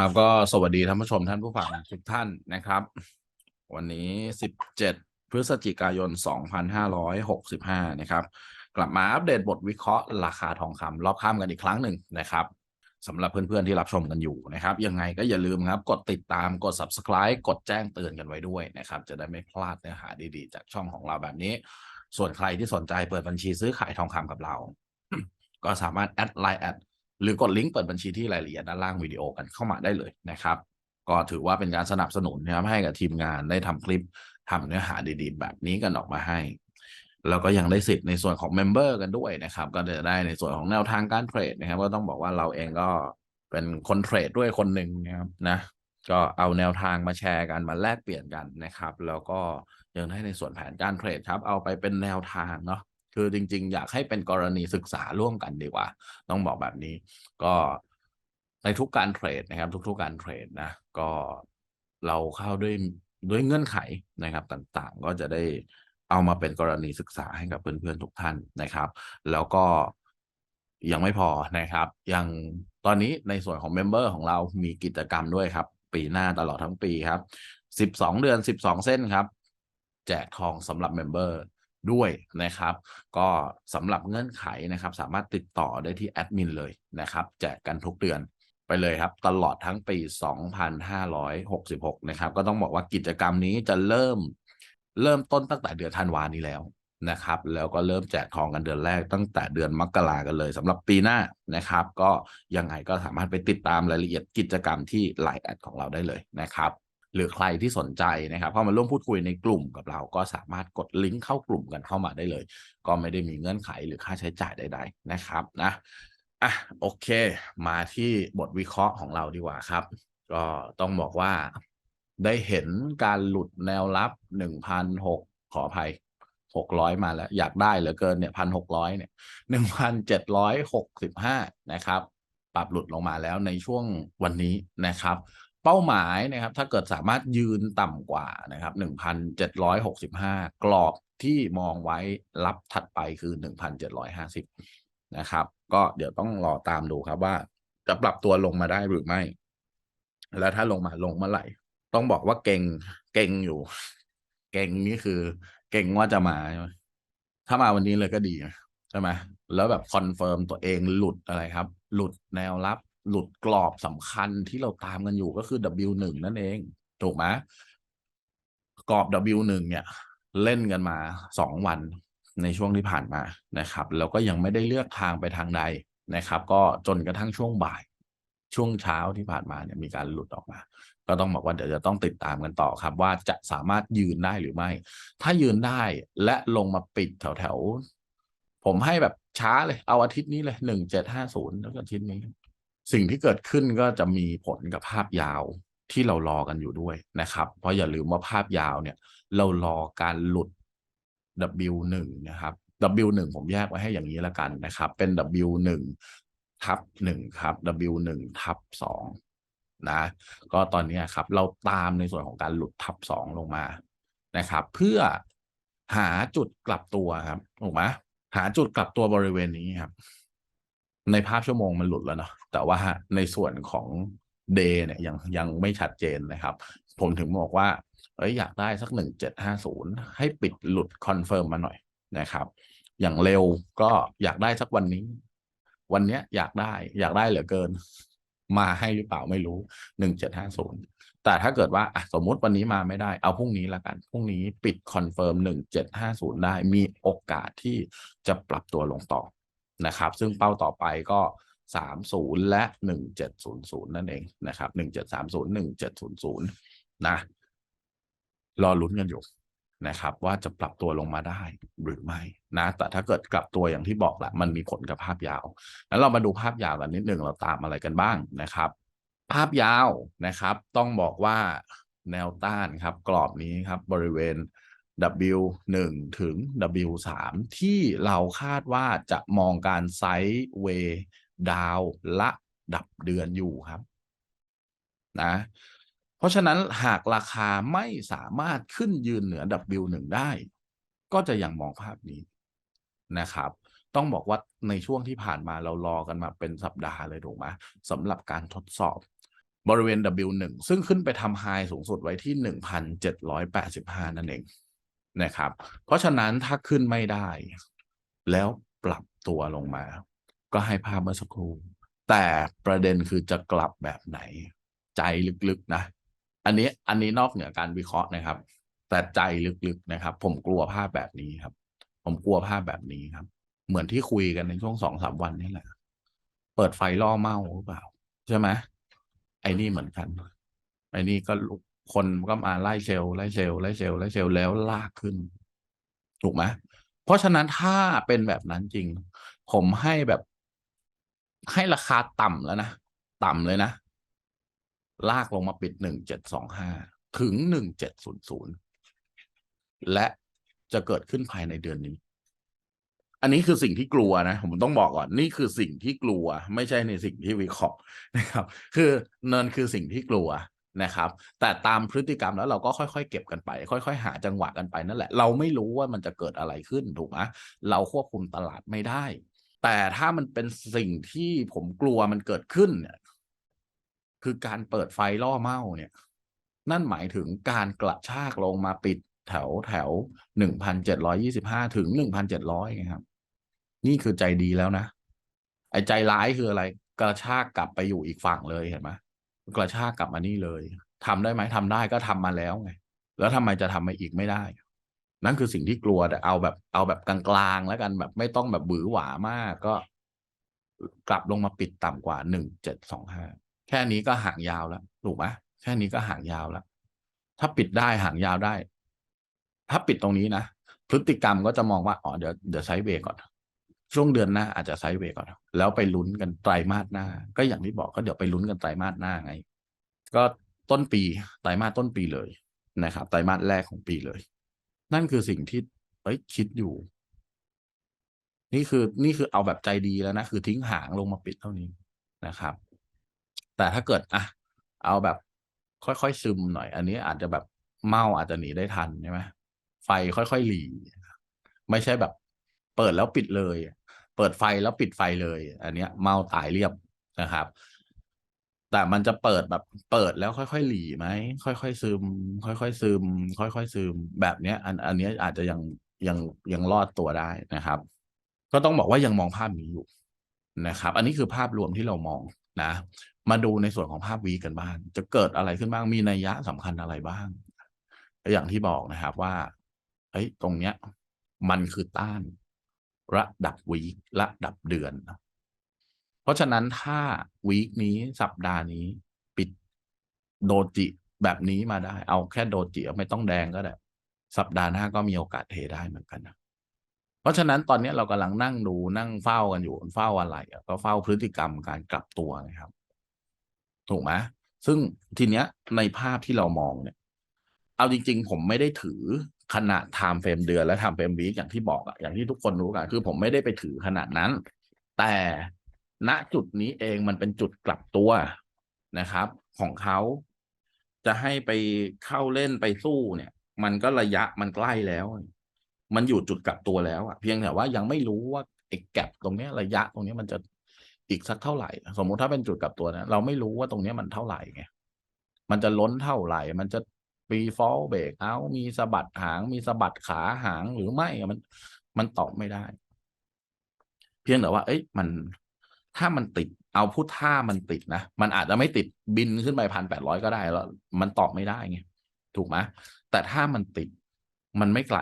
ครับก็สวัสดีท่านผู้ชมท่านผู้ฟังทุกท่านนะครับ วันนี้ 17 พฤศจิกายน 2565 นะครับ กลับมาอัปเดตบทวิเคราะห์ราคาทองคำรอบข้ามกันอีกครั้งหนึ่งนะครับสำหรับเพื่อนๆที่รับชมกันอยู่นะครับ ยังไงก็อย่าลืมครับ กดติดตามกด subscribe กดแจ้งเตือนกันไว้ด้วยนะครับ จะได้ไม่พลาดเนื้อหาดีๆ จากช่องของเราแบบนี้ ส่วนใครที่สนใจเปิดบัญชีซื้อขายทองคำกับเรา ก็สามารถแอดไลน์แอด หรือกดลิงก์เปิดบัญชีที่รายละเอียดด้านล่างวิดีโอกันเข้ามาได้เลยนะครับ ก็ถือว่าเป็นการสนับสนุนนะครับให้กับทีมงานได้ทำคลิปทำเนื้อหาดีๆ แบบนี้กันออกมาให้แล้วก็ยังได้สิทธิ์ในส่วนของเมมเบอร์กันด้วยนะครับ ก็จะได้ในส่วนของแนวทางการเทรดนะครับ ก็ต้องบอกว่าเราเองก็เป็นคนเทรดด้วยคนหนึ่งนะครับนะก็เอาแนวทางมาแชร์กันมาแลกเปลี่ยนกันนะครับ แล้วก็ยังได้ในส่วนแผนการเทรดครับ เอาไปเป็นแนวทางเนาะ คือจริง ๆ อยากให้เป็นกรณีศึกษาร่วมกันดีกว่า ต้องบอกแบบนี้ ก็ในทุกการเทรดนะครับ ทุก ๆ การเทรดนะ ก็เราเข้าด้วยด้วยเงื่อนไขนะครับต่างๆ ก็จะได้เอามาเป็นกรณีศึกษาให้กับเพื่อนๆทุกท่านนะครับ แล้วก็ยังไม่พอนะครับยังตอนนี้ในส่วนของเมมเบอร์ของเรามีกิจกรรมด้วยครับ ปีหน้าตลอดทั้งปีครับ 12 เดือน 12 เส้นครับ แจกทองสำหรับเมมเบอร์ ด้วยนะครับ ก็สำหรับเงื่อนไขนะครับ สามารถติดต่อได้ที่แอดมินเลยนะครับแจกกันทุกเดือนไปเลยครับ ตลอดทั้งปี 2566 นะครับ ก็ต้องบอกว่ากิจกรรมนี้จะเริ่มเริ่มต้นตั้งแต่เดือนธันวานี้แล้วนะครับ แล้วก็เริ่มแจกทองกันเดือนแรกตั้งแต่เดือนมกรากันเลยสำหรับปีหน้านะครับ ก็ยังไงก็สามารถไปติดตามรายละเอียดกิจกรรมที่ไลน์แอดของเราได้เลยนะครับ หรือใครที่สนใจนะครับเข้ามาร่วมพูดคุยในกลุ่มกับเราก็สามารถกดลิงก์เข้ากลุ่มกันเข้ามาได้เลย ก็ไม่ได้มีเงื่อนไขหรือค่าใช้จ่ายใด ๆ นะครับนะอะโอเค มาที่บทวิเคราะห์ของเราดีกว่าครับ ก็ต้องบอกว่าได้เห็นการหลุดแนวรับหนึ่งพันหกขออภัยหกร้อยมาแล้ว อยากได้เหลือเกินเนี่ยพันหกร้อยเนี่ยหนึ่งพันเจ็ดร้อยหกสิบห้านะครับ ปรับหลุดลงมาแล้วในช่วงวันนี้นะครับ เป้าหมายนะครับ ถ้าเกิดสามารถยืนต่ำกว่านะครับหนึ่งพันเจ็ดร้อยหกสิบห้ากรอบที่มองไว้รับถัดไปคือหนึ่งพันเจ็ดร้อยห้าสิบนะครับ ก็เดี๋ยวต้องรอตามดูครับว่า จะปรับตัวลงมาได้หรือไม่ แล้วถ้าลงมาลงเมื่อไหร่ ต้องบอกว่าเก่งเก่งอยู่ เก่งนี่คือ เก่งว่าจะมาใช่ไหมถ้ามาวันนี้เลยก็ดีใช่ไหมแล้วแบบคอนเฟิร์มตัวเองหลุดอะไรครับ หลุดแนวรับ หลุดกรอบสำคัญที่เราตามกันอยู่ก็คือ W1 นั่นเอง ถูกไหมกรอบ W1 เนี่ย เล่นกันมาสองวันในช่วงที่ผ่านมานะครับแล้วก็ยังไม่ได้เลือกทางไปทางใดนะครับ ก็จนกระทั่งช่วงบ่าย ช่วงเช้าที่ผ่านมาเนี่ยมีการหลุดออกมา ก็ต้องบอกว่าเดี๋ยวจะต้องติดตามกันต่อครับ ว่าจะสามารถยืนได้หรือไม่ ถ้ายืนได้และลงมาปิดแถวแถวๆผมให้แบบช้าเลย เอาอาทิตย์นี้เลยหนึ่งเจ็ดห้าศูนย์แล้วก็อาทิตย์นี้ สิ่งที่เกิดขึ้นก็จะมีผลกับภาพยาวที่เรารอกันอยู่ด้วยนะครับ เพราะอย่าลืมว่าภาพยาวเนี่ย เรารอการหลุด W1 นะครับ W1 ผมแยกไว้ให้อย่างนี้ละกันนะครับ เป็น W1 ทับหนึ่งครับ W1 ทับสองนะ ก็ตอนนี้ครับ เราตามในส่วนของการหลุดทับสองลงมานะครับ เพื่อหาจุดกลับตัวครับถูกไหมหาจุดกลับตัวบริเวณนี้ครับ ในภาพชั่วโมงมันหลุดแล้วเนาะแต่ว่าในส่วนของเดย์เนี่ยยังยังไม่ชัดเจนนะครับ ผมถึงบอกว่า เอ้ยอยากได้สักหนึ่งเจ็ดห้าศูนย์ให้ปิดหลุดคอนเฟิร์มมาหน่อยนะครับ อย่างเร็วก็อยากได้สักวันนี้ วันเนี้ยอยากได้อยากได้เหลือเกิน มาให้หรือเปล่าไม่รู้หนึ่งเจ็ดห้าศูนย์แต่ถ้าเกิดว่าสมมุติวันนี้มาไม่ได้ เอาพรุ่งนี้ละกันพรุ่งนี้ปิดคอนเฟิร์มหนึ่งเจ็ดห้าศูนย์ได้มีโอกาสที่จะปรับตัวลงต่อ นะครับ ซึ่งเป้าต่อไปก็สามศูนย์และหนึ่งเจ็ดศูนย์ศูนย์นั่นเองนะครับหนึ่งเจ็ดสามศูนย์หนึ่งเจ็ดศูนย์ศูนย์นะรอลุ้นกันอยู่นะครับ ว่าจะปรับตัวลงมาได้หรือไม่นะ แต่ถ้าเกิดกลับตัวอย่างที่บอกแหละมันมีผลกับภาพยาวแล้วเรามาดูภาพยาวกันนิดหนึ่งเราตามอะไรกันบ้างนะครับ ภาพยาวนะครับ ต้องบอกว่าแนวต้านครับ กรอบนี้ครับ บริเวณ W1 ถึง W3 ที่เราคาดว่าจะมองการไซด์เวดาวละดับเดือนอยู่ครับนะเพราะฉะนั้นหากราคาไม่สามารถขึ้นยืนเหนือ W1 ได้ ก็จะยังมองภาพนี้นะครับ ต้องบอกว่าในช่วงที่ผ่านมาเรารอกันมาเป็นสัปดาห์เลยถูกไหมสำหรับการทดสอบบริเวณ W1 ซึ่งขึ้นไปทำไฮสูงสุดไว้ที่ 1,785 นั่นเอง นะครับ เพราะฉะนั้นถ้าขึ้นไม่ได้ แล้วปรับตัวลงมา ก็ให้ภาพเมื่อสักครู่ แต่ประเด็นคือจะกลับแบบไหน ใจลึกๆนะ อันนี้อันนี้นอกเหนือการวิเคราะห์นะครับ แต่ใจลึกๆนะครับ ผมกลัวภาพแบบนี้ครับ ผมกลัวภาพแบบนี้ครับ เหมือนที่คุยกันในช่วงสองสามวันนี่แหละ เปิดไฟล่อเมาหรือเปล่า ใช่ไหมไอ้นี่เหมือนกันไอ้นี่ก็ลุก คนก็มาไล่เซลล์ไล่เซลล์ไล่เซลล์ไล่เซลล์แล้วลากขึ้น ถูกไหมเพราะฉะนั้นถ้าเป็นแบบนั้นจริง ผมให้แบบให้ราคาต่ำแล้วนะ ต่ำเลยนะ ลากลงมาปิดหนึ่งเจ็ดสองห้าถึงหนึ่งเจ็ดศูนย์ศูนย์และจะเกิดขึ้นภายในเดือนนี้ อันนี้คือสิ่งที่กลัวนะ ผมต้องบอกก่อน นี่คือสิ่งที่กลัว ไม่ใช่ในสิ่งที่วิเคราะห์นะครับ คือเนินคือสิ่งที่กลัว นะครับ แต่ตามพฤติกรรมแล้วเราก็ค่อยๆ เก็บกันไป ค่อย ๆ หาจังหวะกันไปนั่นแหละ เราไม่รู้ว่ามันจะเกิดอะไรขึ้นถูกไหมเราควบคุมตลาดไม่ได้ แต่ถ้ามันเป็นสิ่งที่ผมกลัวมันเกิดขึ้นเนี่ยคือการเปิดไฟล่อเมาเนี่ย นั่นหมายถึงการกระชากลงมาปิดแถวแถวหนึ่งพันเจ็ดร้อยี่สิบห้าถึงหนึ่งพันเจ็ดร้อยครับ นี่คือใจดีแล้วนะ ไอ้ใจร้ายคืออะไร กระชากกลับไปอยู่อีกฝั่งเลยเห็นไหม กระชากกลับมานี่เลยทำได้ไหมทำได้ก็ทำมาแล้วไง แล้วทำไมจะทำมาอีกไม่ได้ นั่นคือสิ่งที่กลัวแต่เอาแบบเอาแบบกลางๆแล้วกันแบบไม่ต้องแบบบือหวามากก็ กลับลงมาปิดต่ำกว่าหนึ่งเจ็ดสองห้าแค่นี้ก็ห่างยาวแล้วถูกไหมแค่นี้ก็ห่างยาวแล้วถ้าปิดได้ห่างยาวได้ ถ้าปิดตรงนี้นะพฤติกรรมก็จะมองว่าอ๋อเดี๋ยวเดี๋ยวไซด์เวย์ก่อน ช่วงเดือนหน้าอาจจะไซด์เวย์ก่อนแล้วไปลุ้นกันไตรมาสหน้า ก็อย่างที่บอกก็เดี๋ยวไปลุ้นกันไตรมาสหน้าไง ก็ต้นปีไตรมาสต้นปีเลยนะครับไตรมาสแรกของปีเลย นั่นคือสิ่งที่เอ้ยคิดอยู่ นี่คือนี่คือเอาแบบใจดีแล้วนะ คือทิ้งหางลงมาปิดเท่านี้นะครับ แต่ถ้าเกิดอะเอาแบบค่อยๆซึมหน่อย อันนี้อาจจะแบบเมาอาจจะหนีได้ทันใช่ไหมไฟค่อยๆหลี ไม่ใช่แบบ เปิดแล้วปิดเลย เปิดไฟแล้วปิดไฟเลย อันเนี้ยเมาตายเรียบนะครับ แต่มันจะเปิดแบบเปิดแล้วค่อยๆหลีไหมค่อยๆซึม ค่อยๆซึม ค่อยๆซึม แบบเนี้ย อันอันเนี้ยอาจจะยังยังยังรอดตัวได้นะครับ ก็ต้องบอกว่ายังมองภาพนี้อยู่นะครับ อันนี้คือภาพรวมที่เรามองนะ มาดูในส่วนของภาพวีกันบ้าง จะเกิดอะไรขึ้นบ้าง มีนัยยะสำคัญอะไรบ้าง อย่างที่บอกนะครับว่าเฮ้ยตรงเนี้ย มันคือต้าน ระดับวีคระดับเดือน เพราะฉะนั้นถ้าวีคนี้สัปดาห์นี้ ปิดโดจิแบบนี้มาได้ เอาแค่โดจิไม่ต้องแดงก็ได้ สัปดาห์หน้าก็มีโอกาสเทได้เหมือนกันนะเพราะฉะนั้นตอนนี้เรากำลังนั่งดูนั่งเฝ้ากันอยู่เฝ้าอะไรก็เฝ้าพฤติกรรมการกลับตัวนะครับ ถูกไหมซึ่งทีเนี้ยในภาพที่เรามองเนี่ย เอาจริง ๆ ผมไม่ได้ถือ ขนาดไทม์เฟรมเดือนและไทม์เฟรมวีคอย่างที่บอกอะอย่างที่ทุกคนรู้กันคือผมไม่ได้ไปถือขนาดนั้น แต่ณจุดนี้เองมันเป็นจุดกลับตัวนะครับ ของเขาจะให้ไปเข้าเล่นไปสู้เนี่ย มันก็ระยะมันใกล้แล้ว มันอยู่จุดกลับตัวแล้วอะเพียงแต่ว่ายังไม่รู้ว่าไอ้แกลบตรงเนี้ยระยะตรงนี้มันจะอีกสักเท่าไหร่ สมมุติถ้าเป็นจุดกลับตัวนะเราไม่รู้ว่าตรงนี้มันเท่าไหร่ไงมันจะล้นเท่าไหร่ มันจะ ปีฟอลเบรกเอามีสะบัดหาง มีสะบัดขาหางหรือไม่มัน มันตอบไม่ได้ เพียงแต่ว่า เอ้ยมันถ้ามันติด เอาพูดถ้ามันติดนะ มันอาจจะไม่ติดบินขึ้นไปพันแปดร้อยก็ได้แล้ว มันตอบไม่ได้ไงถูกไหมแต่ถ้ามันติดมันไม่ไกล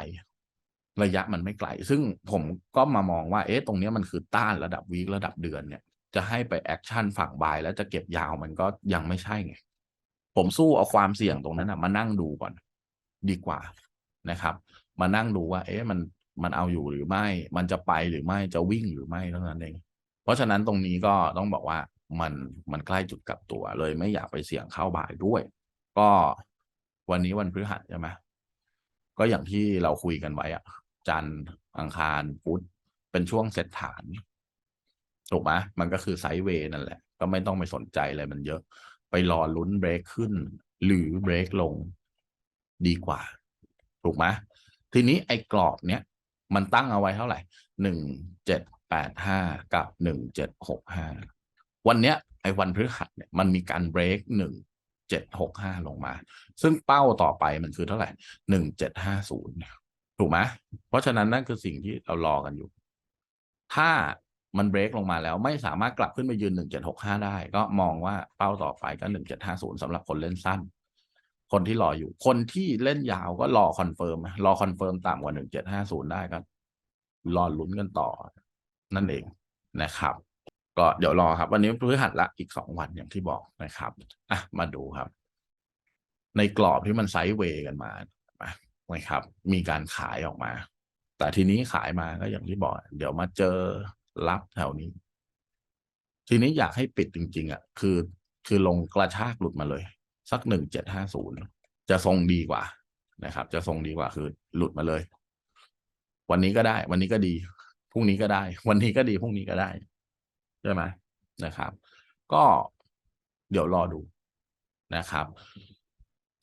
ระยะมันไม่ไกล ซึ่งผมก็มามองว่า เอ๊ะตรงนี้มันคือต้านระดับวีคระดับเดือนเนี่ย จะให้ไปแอคชั่นฝั่งบายแล้วจะเก็บยาวมันก็ยังไม่ใช่ไง ผมสู้เอาความเสี่ยงตรงนั้นนะมานั่งดูก่อน ดีกว่านะครับ มานั่งดูว่า เอ๊ะมันมันเอาอยู่หรือไม่ มันจะไปหรือไม่จะวิ่งหรือไม่เท่านั้นเอง เพราะฉะนั้นตรงนี้ก็ต้องบอกว่ามันมันใกล้จุดกลับตัวเลยไม่อยากไปเสี่ยงเข้าบ่ายด้วย ก็วันนี้วันพฤหัสใช่ไหมก็อย่างที่เราคุยกันไว้อะจันทร์อังคารพุธเป็นช่วงเซตฐานถูกไหมมันก็คือไซด์เวย์นั่นแหละ ก็ไม่ต้องไปสนใจอะไรมันเยอะ ไปรอลุ้นเบรกขึ้น หรือเบรกลงดีกว่า ถูกไหมทีนี้ไอ้กรอบเนี้ยมันตั้งเอาไว้เท่าไหร่หนึ่งเจ็ดแปดห้ากับหนึ่งเจ็ดหกห้าวันเนี้ยไอ้วันพฤหัสเนี่ยมันมีการเบรกหนึ่งเจ็ดหกห้าลงมา ซึ่งเป้าต่อไปมันคือเท่าไหร่หนึ่งเจ็ดห้าศูนย์ถูกไหมเพราะฉะนั้นนั่นคือสิ่งที่เรารอกันอยู่ ถ้า มันเบรกลงมาแล้วไม่สามารถกลับขึ้นไปยืนหนึ่งเจ็ดหกห้าได้ ก็มองว่าเป้าต่อไปก็หนึ่งเจ็ดห้าศูนย์สำหรับคนเล่นสั้น คนที่รออยู่ คนที่เล่นยาวก็รอคอนเฟิร์มรอคอนเฟิร์มต่ำกว่าหนึ่งเจ็ดห้าศูนย์ได้ก็รอลุ้นกันต่อ นั่นเองนะครับ ก็เดี๋ยวรอครับ วันนี้พฤหัสละอีกสองวันอย่างที่บอกนะครับอะมาดูครับ ในกรอบที่มันไซด์เวย์กันมานะครับ มีการขายออกมา แต่ทีนี้ขายมาก็อย่างที่บอก เดี๋ยวมาเจอ รับแถวนี้ ทีนี้อยากให้ปิดจริง ๆอะคือ คือลงกระชากหลุดมาเลย สักหนึ่งเจ็ดห้าศูนย์จะทรงดีกว่านะครับ จะทรงดีกว่าคือ หลุดมาเลย วันนี้ก็ได้ วันนี้ก็ดีพรุ่งนี้ก็ได้ วันนี้ก็ดีพรุ่งนี้ก็ได้ใช่ไหมนะครับ ก็เดี๋ยวรอดูนะครับ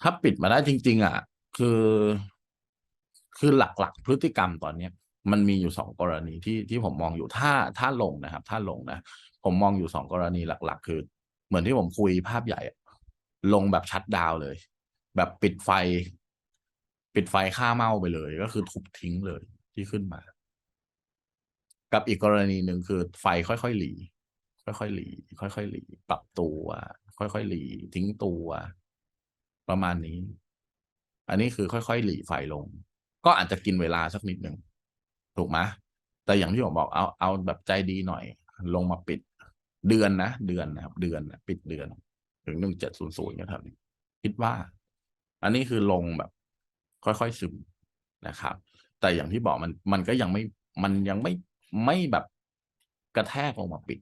ถ้าปิดมาได้จริง ๆ อะ คือคือหลักๆ พฤติกรรมตอนเนี้ย มันมีอยู่สองกรณีที่ที่ผมมองอยู่ถ้าถ้าลงนะครับ ถ้าลงนะ ผมมองอยู่สองกรณีหลัก ๆ คือ เหมือนที่ผมคุยภาพใหญ่ ลงแบบชัดดาวเลย แบบปิดไฟ ปิดไฟค่าเมาไปเลย ก็คือทุบทิ้งเลยที่ขึ้นมา กับอีกกรณีหนึ่งคือไฟค่อยๆหลี ค่อยๆหลี ค่อยๆหลี ปรับตัว ค่อยๆหลี ทิ้งตัว ประมาณนี้ อันนี้คือค่อยๆหลีไฟลง ก็อาจจะกินเวลาสักนิดหนึ่ง ถูกไหมแต่อย่างที่ผมบอกเอาเอาแบบใจดีหน่อย ลงมาปิดเดือนนะเดือนนะครับ เดือนนะปิดเดือน ถึงหนึ่งเจ็ดศูนย์ศูนย์ก็เท่านี้คิดว่า อันนี้คือลงแบบ ค่อยๆซึมนะครับ แต่อย่างที่บอกมันมันก็ยังไม่มันยังไม่ไม่แบบกระแทกลงมาปิด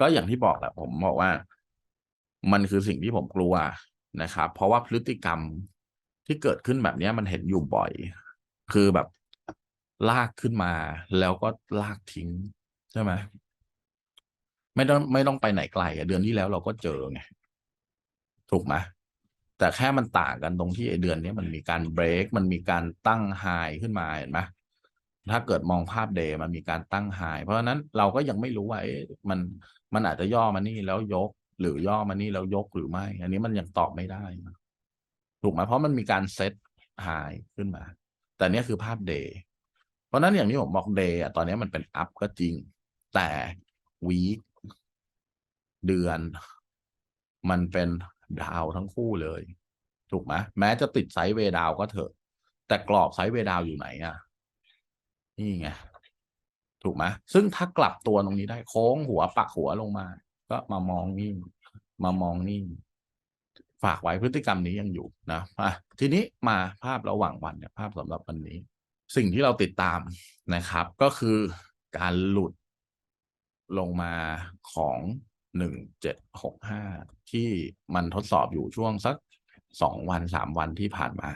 ก็อย่างที่บอกแหละผมบอกว่า มันคือสิ่งที่ผมกลัวนะครับ เพราะว่าพฤติกรรมที่เกิดขึ้นแบบนี้มันเห็นอยู่บ่อย คือแบบ ลากขึ้นมา แล้วก็ลากทิ้งใช่ไหมไม่ต้องไม่ต้องไปไหนไกลอะเดือนที่แล้วเราก็เจอไงถูกไหมแต่แค่มันต่างกันตรงที่ไอเดือนนี้มันมีการเบรกมันมีการตั้งไฮขึ้นมาเห็นไหมถ้าเกิดมองภาพเดย์มันมีการตั้งไฮเพราะฉะนั้นเราก็ยังไม่รู้ว่าเอ๊ะมันมันอาจจะย่อมานี่แล้วยก หรือย่อมานี่แล้วยกหรือไม่ อันนี้มันยังตอบไม่ได้ถูกไหมเพราะมันมีการเซตไฮขึ้นมา แต่เนี้ยคือภาพเดย์ เพราะนั้นอย่างที่ผมบอกเดย์ตอนนี้มันเป็นอัพก็จริง แต่วีคเดือน มันเป็นดาวทั้งคู่เลย ถูกไหมแม้จะติดไซด์เวดาวก็เถอะ แต่กรอบไซด์เวดาวอยู่ไหนอะ นี่ไง ถูกไหมซึ่งถ้ากลับตัวตรงนี้ได้โค้งหัวปักหัวลงมา ก็มามองนี่มามองนี่ฝากไว้พฤติกรรมนี้ยังอยู่นะอะทีนี้มาภาพระหว่างวันเนี่ยภาพสำหรับวันนี้ สิ่งที่เราติดตามนะครับ ก็คือการหลุดลงมาของหนึ่งเจ็ดหกห้าที่มันทดสอบอยู่ช่วงสักสองวันสามวันที่ผ่านมา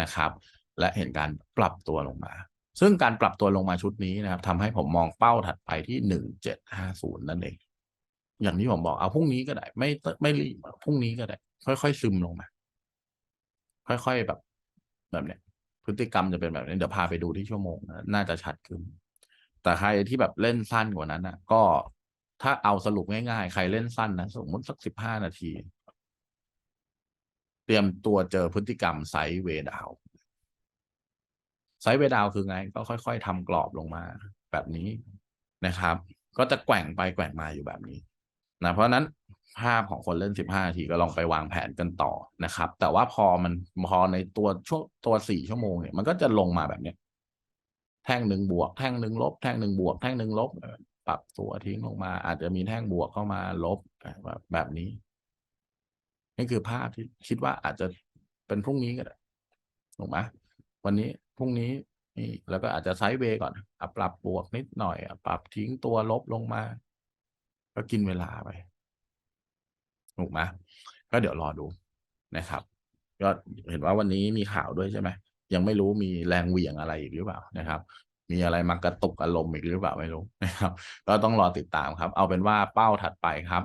นะครับ และเห็นการปรับตัวลงมา ซึ่งการปรับตัวลงมาชุดนี้นะครับทำให้ผมมองเป้าถัดไปที่หนึ่งเจ็ดห้าศูนย์นั่นเอง อย่างที่ผมบอกเอาพรุ่งนี้ก็ได้ ไม่ไม่รีบพรุ่งนี้ก็ได้ ค่อยๆซึมลงมา ค่อยๆแบบแบบเนี้ย พฤติกรรมจะเป็นแบบนี้เดี๋ยวพาไปดูที่ชั่วโมงนะน่าจะชัดขึ้น แต่ใครที่แบบเล่นสั้นกว่านั้นนะก็ถ้าเอาสรุปง่ายๆ ใครเล่นสั้นนะสมมติสักสิบห้านาที เตรียมตัวเจอพฤติกรรมไซด์เวดาวไซด์เวดาวคือไง ก็ค่อย ๆทำกรอบลงมาแบบนี้นะครับ ก็จะแกว่งไปแกว่งมาอยู่แบบนี้นะเพราะนั้น ภาพของคนเล่นสิบห้านาทีก็ลองไปวางแผนกันต่อนะครับ แต่ว่าพอมันพอในตัวช่วงตัวสี่ชั่วโมงเนี่ยมันก็จะลงมาแบบเนี้ยแท่งหนึ่งบวกแท่งหนึ่งลบแท่งหนึ่งบวกแท่งหนึ่งลบปรับตัวทิ้งลงมา อาจจะมีแท่งบวกเข้ามาลบแบบแบบนี้ นี่คือภาพที่คิดว่าอาจจะเป็นพรุ่งนี้ก็ได้ถูกไหมวันนี้พรุ่งนี้นี่แล้วก็อาจจะไซด์เวย์ก่อนอปรับบวกนิดหน่อยปรับทิ้งตัวลบลงมา ก็กินเวลาไป ถูกไหมก็เดี๋ยวรอดูนะครับ ก็เห็นว่าวันนี้มีข่าวด้วยใช่ไหมยังไม่รู้มีแรงเหวี่ยงอะไรอีกหรือเปล่านะครับ มีอะไรมากระตุกอารมณ์อีกหรือเปล่าไม่รู้นะครับ ก็ต้องรอติดตามครับ เอาเป็นว่าเป้าถัดไปครับ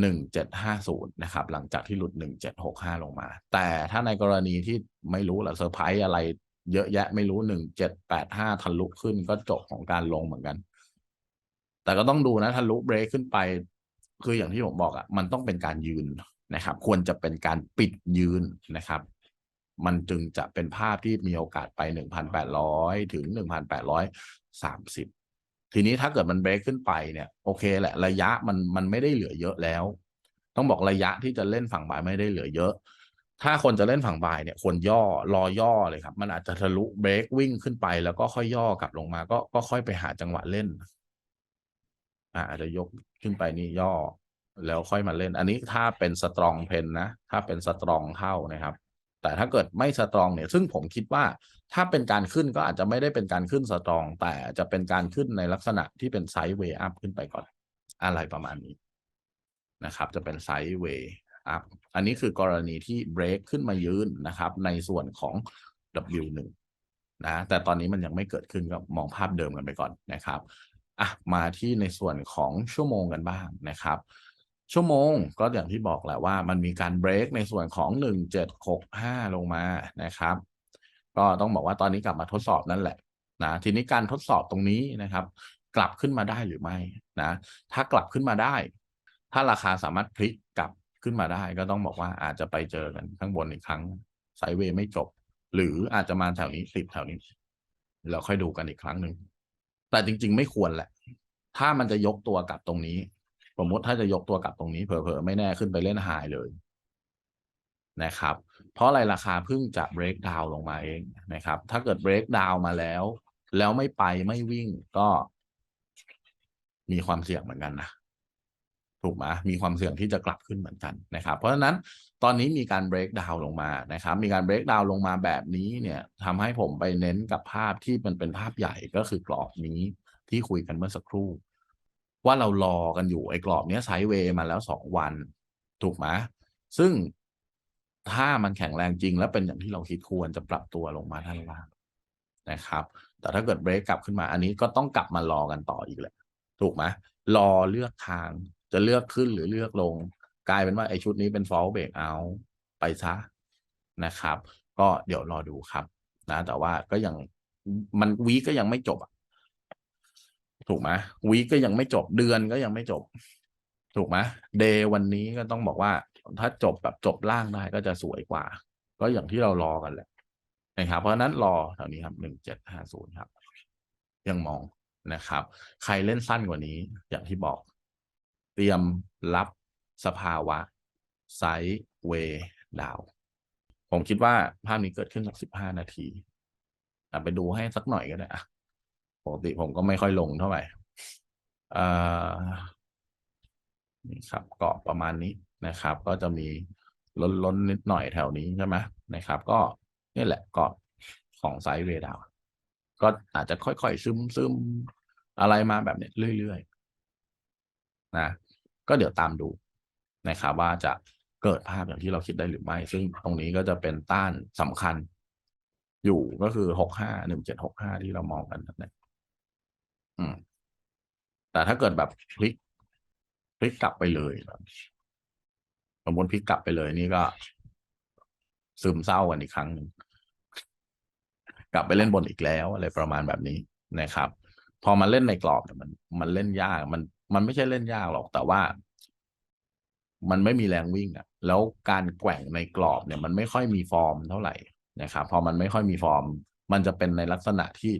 หนึ่งเจ็ดห้าศูนย์นะครับ หลังจากที่หลุดหนึ่งเจ็ดหกห้าลงมา แต่ถ้าในกรณีที่ไม่รู้หรือเซอร์ไพรส์อะไรเยอะแยะไม่รู้หนึ่งเจ็ดแปดห้าทะลุขึ้นก็จบของการลงเหมือนกัน แต่ก็ต้องดูนะทะลุเบรกขึ้นไป คืออย่างที่ผมบอกอะมันต้องเป็นการยืนนะครับ ควรจะเป็นการปิดยืนนะครับ มันจึงจะเป็นภาพที่มีโอกาสไป1,800ถึง1,830ทีนี้ถ้าเกิดมันเบรกขึ้นไปเนี่ยโอเคแหละ ระยะมันมันไม่ได้เหลือเยอะแล้ว ต้องบอกระยะที่จะเล่นฝั่งบ่ายไม่ได้เหลือเยอะ ถ้าคนจะเล่นฝั่งบ่ายเนี่ยควรย่อรอย่อเลยครับ มันอาจจะทะลุเบรกวิ่งขึ้นไปแล้วก็ค่อยย่อกลับลงมา ก็ก็ค่อยไปหาจังหวะเล่น อาอาจจะยกขึ้นไปนี่ย่อ แล้วค่อยมาเล่น อันนี้ถ้าเป็นสตรองเพนนะ ถ้าเป็นสตรองเข้านะครับ แต่ถ้าเกิดไม่สตรองเนี่ย ซึ่งผมคิดว่าถ้าเป็นการขึ้นก็อาจจะไม่ได้เป็นการขึ้นสตรอง แต่จะเป็นการขึ้นในลักษณะที่เป็นไซด์เวย์อัพขึ้นไปก่อน อะไรประมาณนี้นะครับ จะเป็นไซด์เวย์อัพ อันนี้คือกรณีที่เบรกขึ้นมายืนนะครับ ในส่วนของ W1 นะแต่ตอนนี้มันยังไม่เกิดขึ้นก็มองภาพเดิมกันไปก่อนนะครับ อะมาที่ในส่วนของชั่วโมงกันบ้างนะครับ ชั่วโมงก็อย่างที่บอกแหละว่ามันมีการเบรกในส่วนของหนึ่งเจ็ดหกห้าลงมานะครับ ก็ต้องบอกว่าตอนนี้กลับมาทดสอบนั่นแหละนะทีนี้การทดสอบตรงนี้นะครับ กลับขึ้นมาได้หรือไม่นะถ้ากลับขึ้นมาได้ ถ้าราคาสามารถพลิกกลับขึ้นมาได้ ก็ต้องบอกว่าอาจจะไปเจอกันข้างบนอีกครั้งไซเวย์ไม่จบ หรืออาจจะมาแถวนี้ติดแถวนี้เราค่อยดูกันอีกครั้งหนึ่ง แต่จริง ๆ ไม่ควรแหละ ถ้ามันจะยกตัวกลับตรงนี้ สมมติถ้าจะยกตัวกลับตรงนี้เผลอๆไม่แน่ขึ้นไปเล่นหายเลยนะครับ เพราะอะไรราคาเพิ่งจะ break down ลงมาเองนะครับ ถ้าเกิด break down มาแล้ว แล้วไม่ไปไม่วิ่งก็มีความเสี่ยงเหมือนกันนะ ถูกไหมมีความเสี่ยงที่จะกลับขึ้นเหมือนกันนะครับ เพราะฉะนั้นตอนนี้มีการ break down ลงมานะครับ มีการ break down ลงมาแบบนี้เนี่ยทำให้ผมไปเน้นกับภาพที่มันเป็นภาพใหญ่ก็คือกรอบนี้ที่คุยกันเมื่อสักครู่ ว่าเรารอกันอยู่ไอ้กรอบเนี้ยไซด์เวย์มาแล้วสองวัน ถูกไหมซึ่งถ้ามันแข็งแรงจริง แล้วเป็นอย่างที่เราคิดควรจะปรับตัวลงมาด้านล่างนะครับ แต่ถ้าเกิดเบรกกลับขึ้นมาอันนี้ก็ต้องกลับมารอกันต่ออีกแหละ ถูกไหมรอเลือกทาง จะเลือกขึ้นหรือเลือกลง กลายเป็นว่าไอ้ชุดนี้เป็นฟอลเบรกเอาไปซะนะครับ ก็เดี๋ยวรอดูครับ นะ แต่ว่าก็ยังมันวีก็ยังไม่จบถูกไหมวีก็ยังไม่จบเดือนก็ยังไม่จบ ถูกไหมเดย์วันนี้ก็ต้องบอกว่า ถ้าจบแบบจบล่างได้ก็จะสวยกว่า ก็อย่างที่เรารอกันแหละนะครับเพราะนั้นรอแถวนี้ครับหนึ่งเจ็ดห้าศูนย์ครับ ยังมองนะครับ ใครเล่นสั้นกว่านี้ อย่างที่บอก เตรียมรับสภาวะไซเวยดาว ผมคิดว่าภาพนี้เกิดขึ้นสักสิบห้านาทีไปดูให้สักหน่อยก็ได้ปกติผมก็ไม่ค่อยลงเท่าไหร่อ่านี่ครับเกาะประมาณนี้นะครับ ก็จะมีล้นล้นนิดหน่อยแถวนี้ใช่ไหมนะครับ ก็นี่แหละเกาะของไซเวดาวก็อาจจะค่อยๆซึมซึมอะไรมาแบบนี้เรื่อยๆนะ ก็เดี๋ยวตามดูนะครับว่าจะเกิดภาพอย่างที่เราคิดได้หรือไม่ ซึ่งตรงนี้ก็จะเป็นต้านสำคัญ อยู่ก็คือหกห้าหนึ่งเจ็ดหกห้าที่เรามองกันนะอืม แต่ถ้าเกิดแบบพลิกพลิกกลับไปเลยสมมติพลิกกลับไปเลย นี่ก็ ซึมเศร้ากันอีกครั้งหนึ่งกลับไปเล่นบนอีกแล้วอะไรประมาณแบบนี้นะครับ พอมาเล่นในกรอบเนี่ยมัน มันเล่นยากมัน มันไม่ใช่เล่นยากหรอกแต่ว่า มันไม่มีแรงวิ่งอะ่ะ แล้วการแกว่งในกรอบเนี่ย มันไม่ค่อยมีฟอร์มเท่าไหร่นะครับพอมันไม่ค่อยมีฟอร์ม มันจะเป็นในลักษณะที่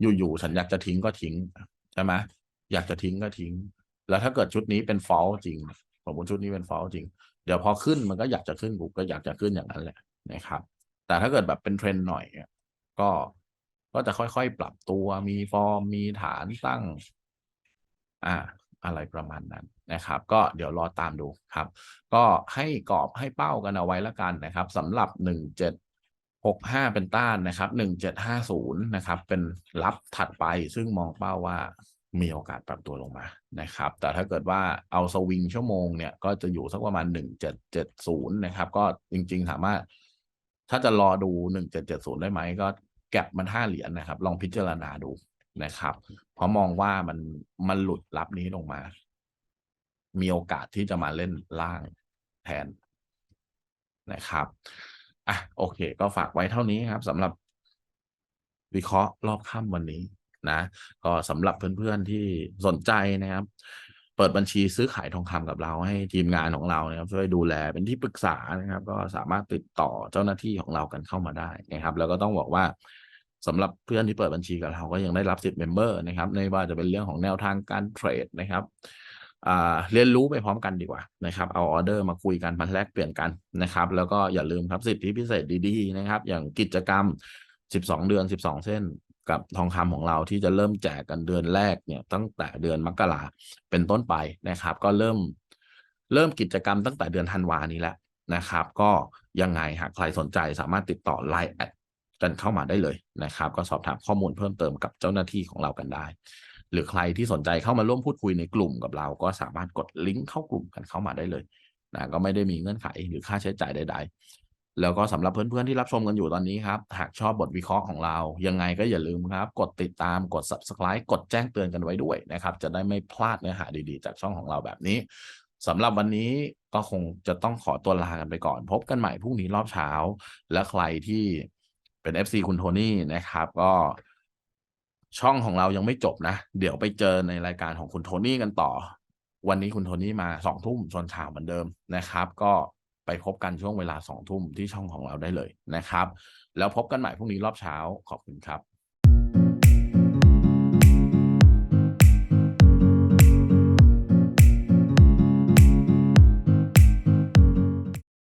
อยู่ๆฉันอยากจะทิ้งก็ทิ้งใช่ไหมอยากจะทิ้งก็ทิ้ง แล้วถ้าเกิดชุดนี้เป็นฟอลจริงสมมติชุดนี้เป็นฟอลจริง เดี๋ยวพอขึ้นมันก็อยากจะขึ้นกูก็อยากจะขึ้นอย่างนั้นแหละนะครับ แต่ถ้าเกิดแบบเป็นเทรนหน่อยก็ก็จะค่อยๆ ปรับตัวมีฟอร์มมีฐานตั้ง อ่าอะไรประมาณนั้นนะครับ ก็เดี๋ยวรอตามดูครับ ก็ให้กรอบให้เป้ากันเอาไว้ละกันนะครับสำหรับหนึ่งเจ็ดหกห้าเป็นต้านนะครับหนึ่งเจ็ดห้าศูนย์นะครับ เป็นรับถัดไปซึ่งมองเป้าว่ามีโอกาสปรับตัวลงมานะครับ แต่ถ้าเกิดว่าเอาสวิงชั่วโมงเนี่ย ก็จะอยู่สักประมาณหนึ่งเจ็ดเจ็ดศูนย์นะครับ ก็จริงๆถามว่าถ้าจะรอดูหนึ่งเจ็ดเจ็ดศูนย์ได้ไหมก็แก็บมันห้าเหรียญนะครับ ลองพิจารณาดู นะครับ เพราะมองว่ามันมันหลุดรับนี้ลงมา มีโอกาสที่จะมาเล่นล่างแทนนะครับอะโอเค ก็ฝากไว้เท่านี้ครับสำหรับวิเคราะห์รอบค่ำวันนี้นะ ก็สำหรับเพื่อนๆที่สนใจนะครับ เปิดบัญชีซื้อขายทองคำกับเราให้ทีมงานของเรานะครับ ช่วยดูแลเป็นที่ปรึกษานะครับ ก็สามารถติดต่อเจ้าหน้าที่ของเรากันเข้ามาได้นะครับ แล้วก็ต้องบอกว่า สำหรับเพื่อนที่เปิดบัญชีกับเราก็ยังได้รับสิทธิ์เมมเบอร์นะครับในว่าจะเป็นเรื่องของแนวทางการเทรดนะครับเรียนรู้ไปพร้อมกันดีกว่านะครับ เอาออเดอร์มาคุยกันมาแลกเปลี่ยนกันนะครับ แล้วก็อย่าลืมครับสิทธิพิเศษดีๆนะครับ อย่างกิจกรรม 12 เดือน 12 เส้นกับทองคำของเราที่จะเริ่มแจกกันเดือนแรกเนี่ย ตั้งแต่เดือนมกราเป็นต้นไปนะครับ ก็เริ่มเริ่มกิจกรรมตั้งแต่เดือนธันวานี้แล้วนะครับ ก็ยังไงหากใครสนใจสามารถติดต่อ Line แอด กันเข้ามาได้เลยนะครับ ก็สอบถามข้อมูลเพิ่มเติมกับเจ้าหน้าที่ของเรากันได้ หรือใครที่สนใจเข้ามาร่วมพูดคุยในกลุ่มกับเรา ก็สามารถกดลิงก์เข้ากลุ่มกันเข้ามาได้เลยนะก็ไม่ได้มีเงื่อนไขหรือค่าใช้จ่ายใด ๆ แล้วก็สำหรับเพื่อนๆที่รับชมกันอยู่ตอนนี้ครับ หากชอบบทวิเคราะห์ของเรา ยังไงก็อย่าลืมครับ กดติดตามกด subscribe กดแจ้งเตือนกันไว้ด้วยนะครับ จะได้ไม่พลาดเนื้อหาดีๆ จากช่องของเราแบบนี้สำหรับวันนี้ก็คงจะต้องขอตัวลากันไปก่อน พบกันใหม่พรุ่งนี้รอบเช้า และใครที่ เป็น FC คุณโทนี่นะครับ ก็ช่องของเรายังไม่จบนะ เดี๋ยวไปเจอในรายการของคุณโทนี่กันต่อ วันนี้คุณโทนี่มาสองทุ่มชนข่าวเหมือนเดิมนะครับ ก็ไปพบกันช่วงเวลาสองทุ่มที่ช่องของเราได้เลยนะครับ แล้วพบกันใหม่พรุ่งนี้รอบเช้าขอบคุณครับ